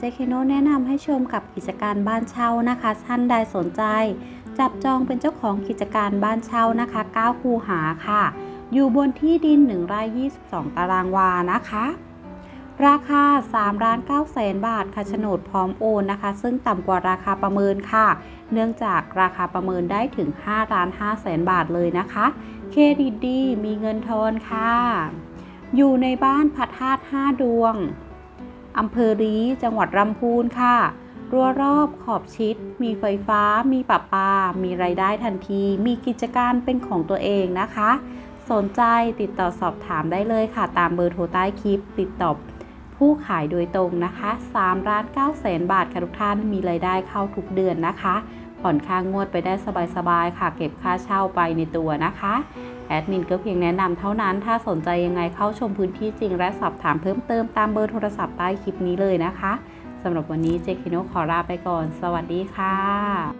เจคโนแนะนำให้ชมกับกิจการบ้านเช่านะคะท่านใดสนใจ จับจองเป็นเจ้าของกิจการบ้านเช่านะคะ 9 คูหาค่ะ อยู่บนที่ดิน1ไร่22 ตารางวานะคะ ราคา3ล้าน9แสนบาทค่ะโฉนดพร้อมโอนนะคะ ซึ่งต่ำกว่าราคาประเมินค่ะ เนื่องจากราคาประเมินได้ถึง5ล้าน5แสนบาทเลยนะคะ เครดิตดีมีเงินทอนค่ะ อยู่ในบ้านพระธาตุ5ดวง อำเภอรีจังหวัดลำพูนค่ะรั้วรอบขอบชิด มีไฟฟ้า มีประปา มีรายได้ทันที มีกิจการเป็นของตัวเองนะคะ สนใจติดต่อสอบถามได้เลยค่ะ ตามเบอร์โทรใต้คลิป ติดต่อผู้ขายโดยตรงนะคะ3ล้าน9แสนบาทค่ะทุกท่าน มีรายได้เข้าทุกเดือนนะคะ ผ่อนค่างวดไปได้สบายๆค่ะ เก็บค่าเช่าไปในตัวนะคะแอดมินก็เพียงแนะนำเท่านั้นถ้าสนใจยังไงเข้าชมพื้นที่จริงและสอบถามเพิ่มเติมตามเบอร์โทรศัพท์ใต้คลิปนี้เลยนะคะสำหรับวันนี้เจคิโนขอลาไปก่อน สวัสดีค่ะ